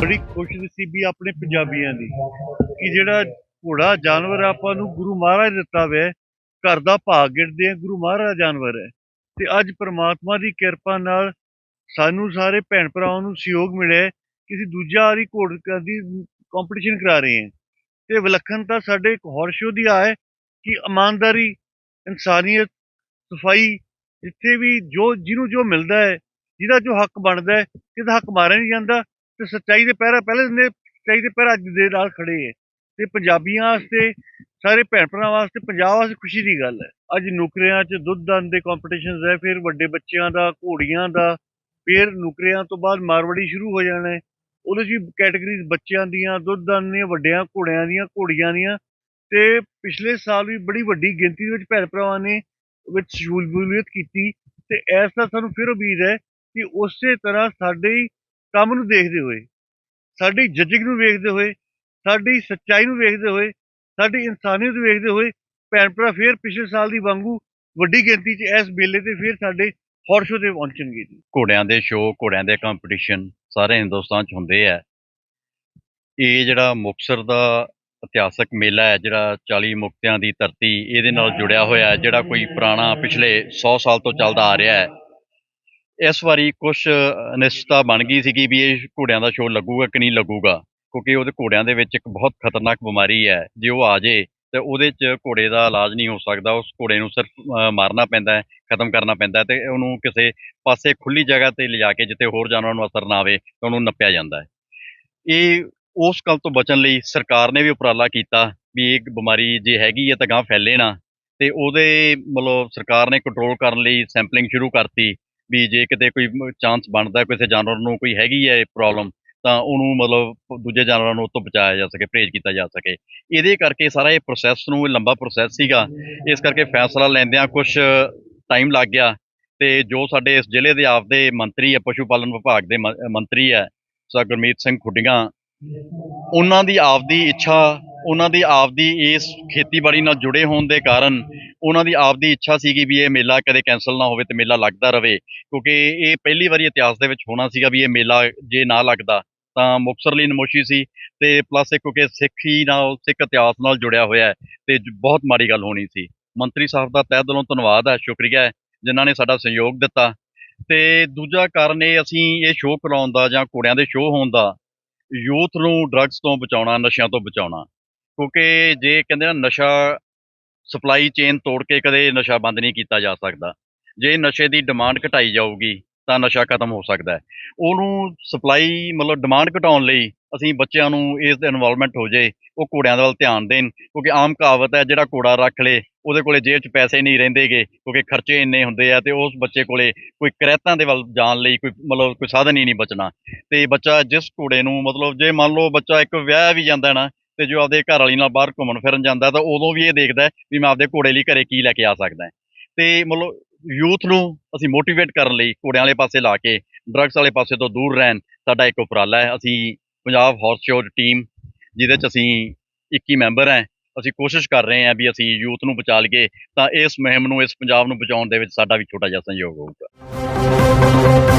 ਖੁਸ਼ ਨਸੀਬੀ ਆਪਣੇ ਪੰਜਾਬੀਆਂ ਦੀ ਕਿ ਜਿਹੜਾ ਘੋੜਾ ਜਾਨਵਰ ਆਪਾਂ ਨੂੰ ਗੁਰੂ ਮਹਾਰਾਜ ਦਿੱਤਾ ਹੋਇਆ ਘਰ ਦਾ ਭਾਗ ਗਿਣਦੇ ਆ ਗੁਰੂ ਮਹਾਰਾਜ ਜਾਨਵਰ ਹੈ। ਤੇ ਅੱਜ ਪ੍ਰਮਾਤਮਾ ਦੀ ਕਿਰਪਾ ਨਾਲ ਸਾਨੂੰ ਸਾਰੇ ਭੈਣ ਭਰਾਵਾਂ ਨੂੰ ਸਹਿਯੋਗ ਮਿਲਿਆ ਕਿ ਅਸੀਂ ਦੂਜਾ ਵਾਰੀ ਘੋੜ ਦੀ ਕੰਪੀਟੀਸ਼ਨ ਕਰਾ ਰਹੇ ਹਾਂ। ਤੇ ਵਿਲੱਖਣਤਾ ਸਾਡੇ ਇੱਕ ਹੋਰ ਸ਼ੋਅ ਦੀ ਆ ਹੈ ਕਿ ਇਮਾਨਦਾਰੀ, ਇਨਸਾਨੀਅਤ, ਸਫ਼ਾਈ ਜਿੱਥੇ ਵੀ ਜੋ, ਜਿਹਨੂੰ ਜੋ ਮਿਲਦਾ ਹੈ, ਜਿਹਦਾ ਜੋ ਹੱਕ ਬਣਦਾ ਹੈ ਕਿਹਦਾ ਹੱਕ ਮਾਰਿਆ ਨਹੀਂ ਜਾਂਦਾ ਤੇ ਸੱਚਾਈ ਦੇ ਪਹਿਰਾ ਪਹਿਲੇ ਦਿਨ ਦੇ ਸੱਚਾਈ ਦੇ ਪਹਿਰਾ ਅੱਜ ਦੇ ਨਾਲ ਖੜੇ ਹੈ। ਤੇ ਪੰਜਾਬੀਆਂ ਵਾਸਤੇ, ਸਾਰੇ ਭੈਣ ਭਰਾਵਾਂ ਵਾਸਤੇ ਪੰਜਾਬ ਵਾਸਤੇ ਖੁਸ਼ੀ ਦੀ ਗੱਲ ਹੈ। ਅੱਜ ਨੁਕਰਿਆਂ 'ਚ ਦੁੱਧ ਦਨ ਦੇ ਕੰਪੀਟੀਸ਼ਨਸ ਹੈ, ਫਿਰ ਵੱਡੇ ਬੱਚਿਆਂ ਦਾ, ਘੋੜੀਆਂ ਦਾ, ਫਿਰ ਨੁਕਰਿਆਂ ਤੋਂ ਬਾਅਦ ਮਾਰਵੜੀ ਸ਼ੁਰੂ ਹੋ ਜਾਣਾ ਹੈ। ਉਹਦੇ 'ਚ ਵੀ ਕੈਟਾਗਰੀਜ਼ ਬੱਚਿਆਂ ਦੀਆਂ, ਦੁੱਧ ਦਨ ਦੀਆਂ, ਵੱਡਿਆਂ, ਘੋੜਿਆਂ ਦੀਆਂ, ਘੋੜੀਆਂ ਦੀਆਂ। ਤੇ ਪਿਛਲੇ ਸਾਲ ਵੀ ਬੜੀ ਵੱਡੀ ਗਿਣਤੀ ਦੇ ਵਿੱਚ ਭੈਣ ਭਰਾਵਾਂ ਨੇ ਵਿੱਚ ਸ਼ਮੂਲੀਅਤ ਕੀਤੀ। ਤੇ ਇਸ ਦਾ ਸਾਨੂੰ ਫਿਰ ਉਮੀਦ ਹੈ ਕਿ ਉਸੇ ਤਰ੍ਹਾਂ ਸਾਡੇ ਕੰਮ ਨੂੰ ਦੇਖਦੇ ਹੋਏ, ਸਾਡੀ ਜੱਜਿੰਗ ਨੂੰ ਵੇਖਦੇ ਹੋਏ, ਸਾਡੀ ਸੱਚਾਈ ਨੂੰ ਵੇਖਦੇ ਹੋਏ, ਸਾਡੀ ਇਨਸਾਨੀਅਤ ਨੂੰ ਵੇਖਦੇ ਹੋਏ ਭੈਣ ਭਰਾ ਫਿਰ ਪਿਛਲੇ ਸਾਲ ਦੀ ਵਾਂਗੂ ਵੱਡੀ ਗਿਣਤੀ 'ਚ ਇਸ ਮੇਲੇ ਤੇ ਫਿਰ ਸਾਡੇ ਹੌਰ ਸ਼ੋਅ ਤੇ ਪਹੁੰਚਣਗੇ ਜੀ। ਘੋੜਿਆਂ ਦੇ ਸ਼ੋਅ, ਘੋੜਿਆਂ ਦੇ ਕੰਪੀਟੀਸ਼ਨ ਸਾਰੇ ਹਿੰਦੁਸਤਾਨ 'ਚ ਹੁੰਦੇ ਆ। ਇਹ ਜਿਹੜਾ ਮੁਕਤਸਰ ਦਾ ਇਤਿਹਾਸਕ ਮੇਲਾ ਹੈ, ਜਿਹੜਾ 40 ਮੁਕਤਿਆਂ ਦੀ ਧਰਤੀ ਇਹਦੇ ਨਾਲ ਜੁੜਿਆ ਹੋਇਆ ਹੈ, ਜਿਹੜਾ ਕੋਈ ਪੁਰਾਣਾ ਪਿਛਲੇ 100 ਸਾਲ ਤੋਂ ਚੱਲਦਾ ਆ ਰਿਹਾ ਹੈ। ਇਸ ਵਾਰੀ ਕੁਝ ਅਨਿਸ਼ਚਿਤਤਾ ਬਣ ਗਈ ਸੀ ਕਿ ਵੀ ਇਹ ਘੋੜਿਆਂ ਦਾ ਸ਼ੋਅ ਲੱਗੂਗਾ ਕਿ ਨਹੀਂ ਲੱਗੂਗਾ, ਕਿਉਂਕਿ ਉਹਦੇ ਘੋੜਿਆਂ ਦੇ ਵਿੱਚ ਇੱਕ ਬਹੁਤ ਖਤਰਨਾਕ ਬਿਮਾਰੀ ਹੈ, ਜੇ ਉਹ ਆ ਜੇ ਤੇ ਉਹਦੇ 'ਚ ਘੋੜੇ ਦਾ ਇਲਾਜ ਨਹੀਂ ਹੋ ਸਕਦਾ, ਉਸ ਘੋੜੇ ਨੂੰ ਸਿਰਫ ਮਾਰਨਾ ਪੈਂਦਾ ਹੈ, ਖਤਮ ਕਰਨਾ ਪੈਂਦਾ ਹੈ ਤੇ ਉਹਨੂੰ ਕਿਸੇ ਪਾਸੇ ਖੁੱਲੀ ਜਗ੍ਹਾ ਤੇ ਲਿਜਾ ਕੇ ਜਿੱਥੇ ਹੋਰ ਜਾਨਵਰਾਂ ਨੂੰ ਅਸਰ ਨਾ ਆਵੇ ਤਾਂ ਉਹਨੂੰ ਨੱਪਿਆ ਜਾਂਦਾ ਹੈ। ਇਹ, ਉਸ ਗੱਲ ਤੋਂ ਬਚਣ ਲਈ ਸਰਕਾਰ ਨੇ ਵੀ ਉਪਰਾਲਾ ਕੀਤਾ ਵੀ ਇਹ ਬਿਮਾਰੀ ਜੇ ਹੈਗੀ ਹੈ ਤਾਂ ਗਾਂ ਫੈਲੇ ਨਾ ਤੇ ਉਹਦੇ ਮਤਲਬ ਸਰਕਾਰ ਨੇ ਕੰਟਰੋਲ ਕਰਨ ਲਈ ਸੈਂਪਲਿੰਗ ਸ਼ੁਰੂ ਕਰਤੀ ਵੀ ਜੇ ਕਿਤੇ ਕੋਈ ਚਾਂਸ ਬਣਦਾ, ਕਿਸੇ ਜਾਨਵਰ ਨੂੰ ਕੋਈ ਹੈਗੀ ਹੈ ਪ੍ਰੋਬਲਮ ਤਾਂ ਉਹਨੂੰ ਮਤਲਬ ਦੂਜੇ ਜਾਨਵਰਾਂ ਨੂੰ ਉਹ ਤੋਂ ਬਚਾਇਆ ਜਾ ਸਕੇ, ਪਰਹੇਜ਼ ਕੀਤਾ ਜਾ ਸਕੇ। ਇਹਦੇ ਕਰਕੇ ਸਾਰਾ ਇਹ ਪ੍ਰੋਸੈਸ ਨੂੰ ਲੰਬਾ ਪ੍ਰੋਸੈਸ ਸੀਗਾ। ਇਸ ਕਰਕੇ ਫੈਸਲਾ ਲੈਂਦਿਆਂ ਕੁਝ ਟਾਈਮ ਲੱਗ ਗਿਆ ਤੇ ਜੋ ਸਾਡੇ ਇਸ ਜ਼ਿਲ੍ਹੇ ਦੇ ਆਪਦੇ ਮੰਤਰੀ ਹੈ ਪਸ਼ੂ ਪਾਲਣ ਵਿਭਾਗ ਦੇ ਮੰਤਰੀ ਹੈ ਸਰ ਗੁਰਮੀਤ ਸਿੰਘ ਖੁੱਡੀਆਂ, ਉਹਨਾਂ ਦੀ ਆਪਦੀ ਇੱਛਾ ਉਹਨਾਂ ਦੀ ਆਪਦੀ ਇਸ ਖੇਤੀਬਾੜੀ ਨਾਲ ਜੁੜੇ ਹੋਣ ਦੇ ਕਾਰਨ ਉਹਨਾਂ ਦੀ ਆਪਦੀ ਇੱਛਾ ਸੀਗੀ ਵੀ ਇਹ ਮੇਲਾ ਕਦੇ ਕੈਨਸਲ ਨਾ ਹੋਵੇ ਤੇ ਮੇਲਾ ਲੱਗਦਾ ਰਵੇ, ਕਿਉਂਕਿ ਇਹ ਪਹਿਲੀ ਵਾਰੀ ਇਤਿਹਾਸ ਦੇ ਵਿੱਚ ਹੋਣਾ ਸੀਗਾ ਵੀ ਇਹ ਮੇਲਾ ਜੇ ਨਾ ਲੱਗਦਾ, ਤਾਂ ਮੁਕਤਸਰ ਲਈ ਨਮੋਸ਼ੀ ਸੀ ਤੇ ਪਲੱਸ ਇੱਕ ਕਿਉਂਕਿ ਸਿੱਖੀ ਨਾਲ, ਸਿੱਖ ਇਤਿਹਾਸ ਨਾਲ ਜੁੜਿਆ ਹੋਇਆ ਹੈ ਤੇ ਬਹੁਤ ਮਾੜੀ ਗੱਲ ਹੋਣੀ ਸੀ। ਮੰਤਰੀ ਸਾਹਿਬ ਦਾ ਤਹਿ ਦਿਲੋਂ ਧੰਨਵਾਦ ਹੈ, ਸ਼ੁਕਰੀਆ ਹੈ, ਜਿਨ੍ਹਾਂ ਨੇ ਸਾਡਾ ਸਹਿਯੋਗ ਦਿੱਤਾ। ਤੇ ਦੂਜਾ ਕਾਰਨ ਇਹ ਅਸੀਂ ਇਹ ਸ਼ੋਅ ਕਰਾਉਣ ਦਾ ਜਾਂ ਘੋੜਿਆਂ ਦੇ ਸ਼ੋਅ ਹੋਣ ਦਾ, ਯੂਥ ਨੂੰ ਡਰੱਗਸ ਤੋਂ ਬਚਾਉਣਾ, ਨਸ਼ਿਆਂ ਤੋਂ ਬਚਾਉਣਾ। ਕਿਉਂਕਿ ਜੇ ਕਹਿੰਦੇ ਨਾ ਨਸ਼ਾ ਸਪਲਾਈ ਚੇਨ ਤੋੜ ਕੇ ਕਦੇ ਨਸ਼ਾ ਬੰਦ ਨਹੀਂ ਕੀਤਾ ਜਾ ਸਕਦਾ। ਜੇ ਨਸ਼ੇ ਦੀ ਡਿਮਾਂਡ ਘਟਾਈ ਜਾਊਗੀ, ਤਾਂ ਨਸ਼ਾ ਖਤਮ ਹੋ ਸਕਦਾ ਹੈ। ਉਹਨੂੰ ਸਪਲਾਈ ਮਤਲਬ ਡਿਮਾਂਡ ਘਟਾਉਣ ਲਈ ਅਸੀਂ ਬੱਚਿਆਂ ਨੂੰ ਇਸ ਦੇ ਇਨਵੋਲਵਮੈਂਟ ਹੋ ਜਾਏ ਉਹ ਘੋੜਿਆਂ ਦੇ ਵੱਲ ਧਿਆਨ ਦੇਣ, ਕਿਉਂਕਿ ਆਮ ਕਹਾਵਤ ਹੈ, ਜਿਹੜਾ ਘੋੜਾ ਰੱਖ ਲੇ, ਉਹਦੇ ਕੋਲੇ ਜੇਬ 'ਚ ਪੈਸੇ ਨਹੀਂ ਰਹਿੰਦੇਗੇ, ਕਿਉਂਕਿ ਖਰਚੇ ਇੰਨੇ ਹੁੰਦੇ ਆ ਤੇ ਉਸ ਬੱਚੇ ਕੋਲੇ ਕੋਈ ਕਰੈਤਾਂ ਦੇ ਵੱਲ ਜਾਣ ਲਈ ਕੋਈ ਮਤਲਬ ਕੋਈ ਸਾਧਨ ਹੀ ਨਹੀਂ ਬਚਣਾ। ਤੇ ਬੱਚਾ ਜਿਸ ਘੋੜੇ ਨੂੰ ਮਤਲਬ ਜੇ ਮੰਨ ਲਓ ਬੱਚਾ ਇੱਕ ਵਿਆਹ ਵੀ ਜਾਂਦਾ ਨਾ ਤੇ ਜੋ ਆਪਦੇ ਘਰ ਵਾਲੀ ਨਾਲ ਬਾਹਰ ਘੁੰਮਣ ਫਿਰਨ ਜਾਂਦਾ ਤਾਂ ਉਦੋਂ ਵੀ ਇਹ ਦੇਖਦਾ ਵੀ ਮੈਂ ਆਪਦੇ ਘੋੜੇ ਲਈ ਘਰੇ ਕੀ ਲੈ ਕੇ ਆ ਸਕਦਾ ਹੈ। ਤੇ ਮਤਲਬ ਯੂਥ ਨੂੰ ਅਸੀਂ ਮੋਟੀਵੇਟ ਕਰਨ ਲਈ ਘੋੜਿਆਂ ਵਾਲੇ ਪਾਸੇ ਲਾ ਕੇ, ਡਰੱਗਸ ਵਾਲੇ ਪਾਸੇ ਤੋਂ ਦੂਰ ਰਹਿਣ ਸਾਡਾ ਇੱਕ ਉਪਰਾਲਾ ਹੈ ਅਸੀਂ ਪੰਜਾਬ ਹਾਰਸ ਸ਼ੋਅ ਟੀਮ ਜਿਹਦੇ ਚ ਅਸੀਂ 21 ਮੈਂਬਰ ਹੈ, ਅਸੀਂ ਕੋਸ਼ਿਸ਼ ਕਰ ਰਹੇ ਹਾਂ ਵੀ ਅਸੀਂ ਯੂਥ ਨੂੰ ਬਚਾ ਲਈਏ ਤਾਂ ਇਸ ਮੁਹਿੰਮ ਨੂੰ, ਇਸ ਪੰਜਾਬ ਨੂੰ ਬਚਾਉਣ ਦੇ ਵਿੱਚ ਸਾਡਾ ਵੀ ਛੋਟਾ ਜਿਹਾ ਸਹਿਯੋਗ ਹੋਊਗਾ